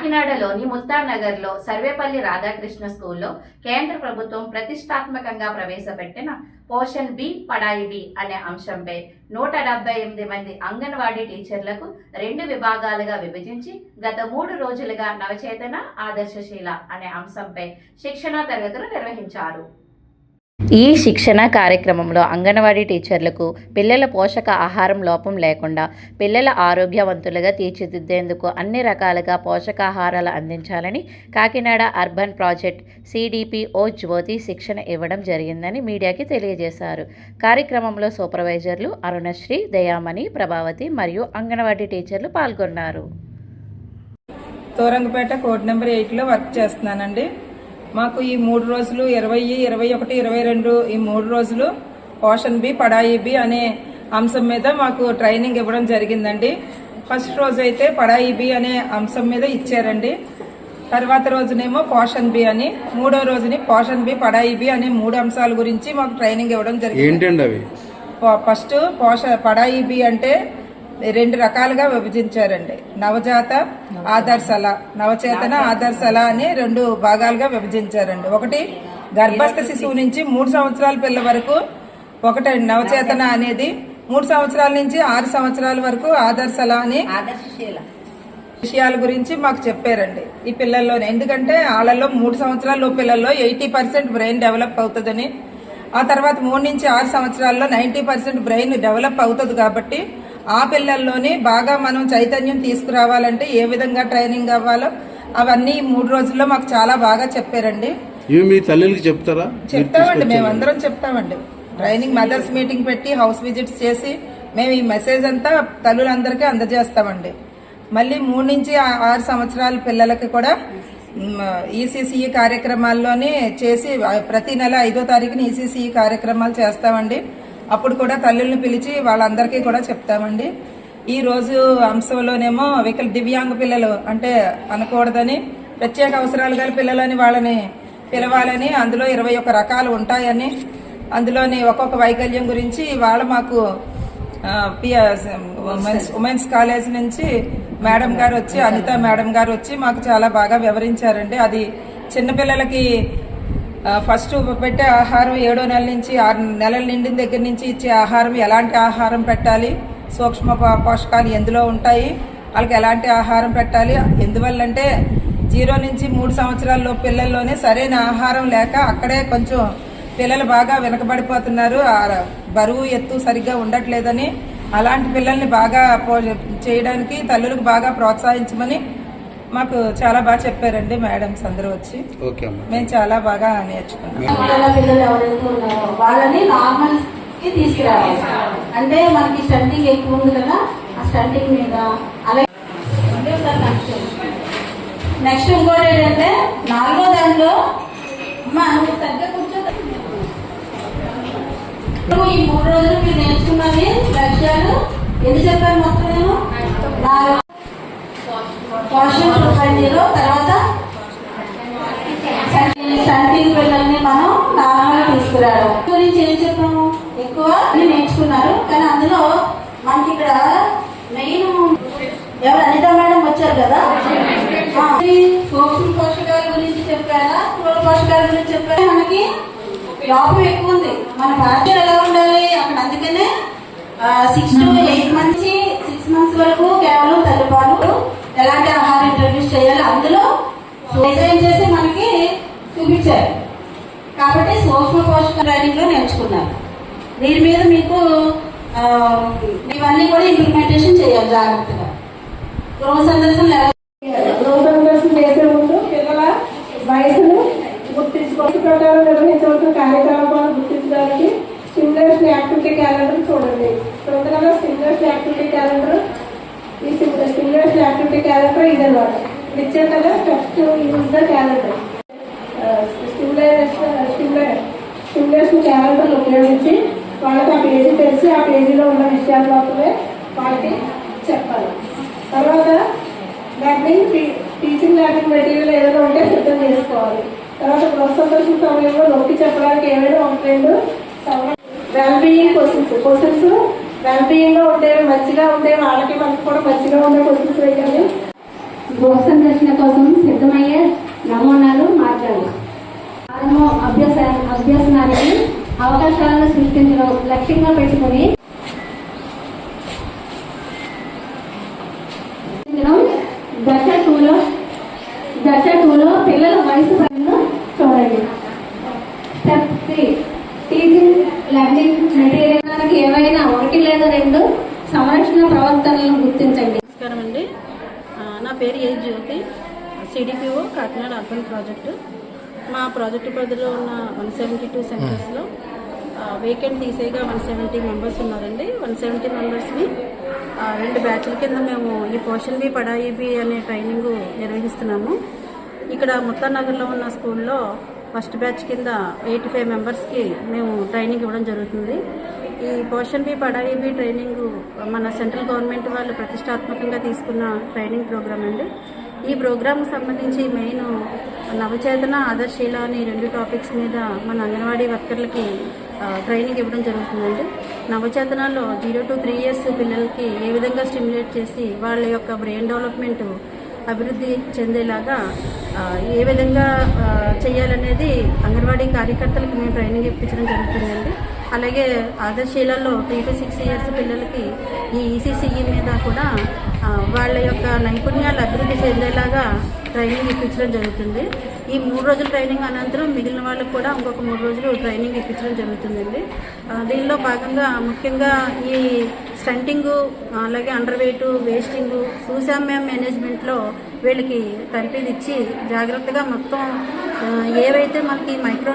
కాకినాడలోని ముల్తానగర్లో సర్వేపల్లి రాధాకృష్ణ స్కూల్లో కేంద్ర ప్రభుత్వం ప్రతిష్టాత్మకంగా ప్రవేశపెట్టిన పోషన్ బి పడాయి బి అనే అంశంపై నూట డెబ్బై ఎనిమిది మంది అంగన్వాడీ టీచర్లకు రెండు విభాగాలుగా విభజించి గత మూడు రోజులుగా నవచేతన ఆదర్శశీల అనే అంశంపై శిక్షణా తరగతులు నిర్వహించారు. ఈ శిక్షణ కార్యక్రమంలో అంగన్వాడీ టీచర్లకు పిల్లల పోషక ఆహారం లోపం లేకుండా పిల్లల ఆరోగ్యవంతులుగా తీర్చిదిద్దేందుకు అన్ని రకాలుగా పోషకాహారాలు అందించాలని Kakinada urban project CDPO Jyothi శిక్షణ ఇవ్వడం జరిగిందని మీడియాకి తెలియజేశారు. కార్యక్రమంలో సూపర్వైజర్లు అరుణశ్రీ దయామణి ప్రభావతి మరియు అంగన్వాడీ టీచర్లు పాల్గొన్నారు. తోరంగపేట కోడ్ నెంబర్ ఎయిట్లో వర్క్ చేస్తున్నానండి. మాకు ఈ మూడు రోజులు ఇరవై ఇరవై ఒకటి ఇరవై రెండు ఈ మూడు రోజులు పోషన్ బి పడాయి బి అనే అంశం మీద మాకు ట్రైనింగ్ ఇవ్వడం జరిగిందండి. ఫస్ట్ రోజు అయితే పడాయి బి అనే అంశం మీద ఇచ్చారండి. తర్వాత రోజునేమో పోషన్ బి అని మూడో రోజుని పోషన్ బి పడాయి బి అనే మూడు అంశాల గురించి మాకు ట్రైనింగ్ ఇవ్వడం జరిగింది. ఏంటండి అవి? ప- ఫస్ట్ పోష పడాయి బి అంటే రెండు రకాలుగా విభజించారండి. నవజాత ఆదర్శల. నవచేతన ఆదర్శల అని రెండు భాగాలుగా విభజించారండి. ఒకటి గర్భస్థ శిశువు నుంచి మూడు సంవత్సరాల పిల్ల వరకు ఒకటి నవచేతన అనేది మూడు సంవత్సరాల నుంచి ఆరు సంవత్సరాల వరకు ఆదర్శల అని విషయాల గురించి మాకు చెప్పారండి. ఈ పిల్లల్లోనే. ఎందుకంటే వాళ్ళల్లో మూడు సంవత్సరాల పిల్లల్లో ఎయిటీ పర్సెంట్ బ్రెయిన్ డెవలప్ అవుతుందని ఆ తర్వాత మూడు నుంచి ఆరు సంవత్సరాల్లో నైంటీ పర్సెంట్ బ్రెయిన్ డెవలప్ అవుతుంది కాబట్టి ఆ పిల్లల్లోని బాగా మనం చైతన్యం తీసుకురావాలంటే ఏ విధంగా ట్రైనింగ్ అవ్వాలో అవన్నీ మూడు రోజుల్లో మాకు చాలా బాగా చెప్పారండి. ఇవి మీ తల్లికి చెప్తారా? చెప్తామండి మేము అందరం చెప్తామండి. ట్రైనింగ్ మదర్స్ మీటింగ్ పెట్టి హౌస్ విజిట్స్ చేసి మేము ఈ మెసేజ్ అంతా తల్లులందరికీ అందజేస్తామండి. మళ్ళీ మూడు నుంచి ఆరు సంవత్సరాల పిల్లలకి కూడా ఈసీసీఈ కార్యక్రమాల్లోనే చేసి ప్రతి నెల ఐదో తారీఖున ఈసీసీఈ కార్యక్రమాలు చేస్తామండి. అప్పుడు కూడా తల్లుల్ని పిలిచి వాళ్ళందరికీ కూడా చెప్తామండి. ఈ రోజు అంశంలోనేమో వికల దివ్యాంగ పిల్లలు అంటే అనకూడదని ప్రత్యేక అవసరాలు గల పిల్లలని వాళ్ళని పిలవాలని అందులో ఇరవై ఒక్క రకాలు ఉంటాయని అందులోని ఒక్కొక్క వైకల్యం గురించి వాళ్ళ మాకు ఉమెన్స్ ఉమెన్స్ కాలేజ్ నుంచి మేడం గారు వచ్చి అనిత మేడం గారు వచ్చి మాకు చాలా బాగా వివరించారండి. అది చిన్నపిల్లలకి ఫస్ట్ పెట్టే ఆహారం ఏడో నెల నుంచి ఆరు నెలల నిండిన దగ్గర నుంచి ఇచ్చే ఆహారం ఎలాంటి ఆహారం పెట్టాలి సూక్ష్మ పోషకాలు ఎందులో ఉంటాయి వాళ్ళకి ఎలాంటి ఆహారం పెట్టాలి ఎందువల్లంటే జీరో నుంచి మూడు సంవత్సరాల్లో పిల్లల్లోనే సరైన ఆహారం లేక అక్కడే కొంచెం పిల్లలు బాగా వెనకబడిపోతున్నారు బరువు ఎత్తు సరిగ్గా ఉండట్లేదని అలాంటి పిల్లల్ని బాగా పో- చేయడానికి తల్లులకు బాగా ప్రోత్సహించమని మాకు చాలా బాగా చెప్పారండి మేడమ్స్ అందరూ వచ్చి. ఓకే అమ్మా. మేము చాలా బాగా నేర్చుకున్నాం. వాళ్ళని నార్మల్కి తీసుకురావాలి. అంటే మనకి స్టంటింగ్ ఎక్కువ ఉంది కదా ఆ స్టంటింగ్ మీద అలాగే నెక్స్ట్ ఇంకోటి ఏంటంటే నాలుగో దాంట్లో కూర్చో ఈ మూడు రోజులు మీరు నేర్చుకున్నవి లక్ష్యాలు. ఎన్ని చెప్పాను మొత్తం? చూడాలి గురించి ఏం చెప్పాము ఎక్కువ నేర్చుకున్నారు. కానీ అందులో మనకి ఇక్కడ మెయిన్ ఎవరు అనిత మేడం వచ్చారు కదా? సూక్ష్మ పోషకాల గురించి చెప్పారా? స్థూల పోషకాల గురించి చెప్పారా? మనకి లోపం ఎక్కువ ఉంది. మన భారతీయ ఎలా ఉండాలి? అక్కడ అందుకనే six to eight months six months వరకు కేవలం తల్లిపాలు ఎలాంటి ఆహారం ఇంట్రడ్యూస్ చేయాలి అందులో డిజైన్ చేసి మనకి చూపించారు. కాబట్టి సూక్ష్మ పోషక ట్రైనింగ్లో నేర్చుకున్నారు దీని మీద మీకు ఆ, ఇవన్నీ కూడా ఇంప్లిమెంటేషన్ చేయాలి జాగ్రత్తగా. గృహ సందర్శనలు ఎలా గృహసందర్శన చేసే ముందు పిల్లల వయసును గుర్తించుకోవడం ప్రకారం నిర్వహించవలసిన కార్యకలాపాలను గుర్తించడానికి స్టిమ్యులేషన్ యాక్టివిటీ క్యాలెండర్ చూడండి. తొందరగా స్టిమ్యులేషన్ యాక్టివిటీ క్యాలెండర్ ఈ స్టిమ్యులేషన్ యాక్టివిటీ క్యాలెండర్ ఇదన్నమాట. ఇచ్చారు కదా first use the calendar. Stimulation stimulation calendar ఉపయోగించి వాళ్ళకి ఆ పేజీ తెలిసి ఆ పేజీలో ఉన్న విషయాలు మాత్రమే వాళ్ళకి చెప్పాలి. తర్వాత వాటిని టీ- టీచింగ్ లెర్నింగ్ మెటీరియల్ ఏదైనా ఉంటే సిద్ధం చేసుకోవాలి. తర్వాత గృహ సందర్శన సమయంలో నొక్కి చెప్పడానికి ఏమైనా ఒక రెండు వెల్బీయింగ్ క్వశ్చన్స్ క్వశ్చన్స్ వెల్బీయింగ్లో ఉండేవి మంచిగా ఉండే వాళ్ళకి మనకు కూడా మంచిగా ఉండే క్వశ్చన్స్ వేయాలి గృహ సందర్శన కోసం సిద్ధమయ్యే నమూనాలు మార్గాలు ఆరమో అభ్యాస అభ్యసనానికి అవకాశాలను సృష్టించడం లక్ష్యంగా పెట్టుకుని దశ టూలో దశ టూలో పిల్లల వయసు పనులు చూడండి. స్టెప్ త్రీ టీచింగ్ లెర్నింగ్ మెటీరియల్కి ఏవైనా ఒకటి లేదా రెండు సంరక్షణ ప్రవర్తనలను గుర్తించండి. నమస్కారం అండి. నా పేరు A Jyothi. CDPO Kakinada urban project. మా ప్రాజెక్టు పరిధిలో ఉన్న వన్ సెవెంటీ టూ సెంటర్స్లో వేకెంట్ తీసేగా వన్ సెవెంటీ మెంబర్స్ ఉన్నారండి. వన్ సెవెంటీ మెంబర్స్ని రెండు బ్యాచ్ల కింద మేము ఈ పోషన్ బి పడాయి బి అనే ట్రైనింగ్ నిర్వహిస్తున్నాము. ఇక్కడ ముత్తానగర్లో ఉన్న స్కూల్లో ఫస్ట్ బ్యాచ్ కింద ఎయిటీ ఫైవ్ మెంబర్స్కి మేము ట్రైనింగ్ ఇవ్వడం జరుగుతుంది. ఈ పోషన్ బి పడాయి బి ట్రైనింగ్ మన సెంట్రల్ గవర్నమెంట్ వాళ్ళు ప్రతిష్టాత్మకంగా తీసుకున్న ట్రైనింగ్ ప్రోగ్రామ్ అండి. ఈ ప్రోగ్రామ్ సంబంధించి మెయిన్ నవచేతన ఆదర్శీల అని రెండు టాపిక్స్ మీద మన అంగన్వాడీ వర్కర్లకి ట్రైనింగ్ ఇవ్వడం జరుగుతుందండి. నవచేతనాల్లో జీరో టు త్రీ ఇయర్స్ పిల్లలకి ఏ విధంగా స్టిమ్యులేట్ చేసి వాళ్ళ యొక్క బ్రెయిన్ డెవలప్మెంట్ అభివృద్ధి చెందేలాగా ఏ విధంగా చేయాలనేది అంగన్వాడీ కార్యకర్తలకు మేము ట్రైనింగ్ ఇప్పించడం జరుగుతుందండి. అలాగే ఆదర్శీలలో త్రీ టు సిక్స్ ఇయర్స్ పిల్లలకి ఈ ఈసీసీఈ మీద కూడా వాళ్ళ యొక్క నైపుణ్యాలు అభివృద్ధి చెందేలాగా ట్రైనింగ్ ఇప్పించడం జరుగుతుంది. ఈ మూడు రోజుల ట్రైనింగ్ అనంతరం మిగిలిన వాళ్ళకి కూడా ఇంకొక మూడు రోజులు ట్రైనింగ్ ఇప్పించడం జరుగుతుందండి. దీనిలో భాగంగా ముఖ్యంగా ఈ స్టంటింగ్ అలాగే అండర్ వెయిట్ వేస్టింగ్ సూసామ్య మేనేజ్మెంట్లో వీళ్ళకి తరపీదు ఇచ్చి జాగ్రత్తగా మొత్తం ఏవైతే మనకి మైక్రో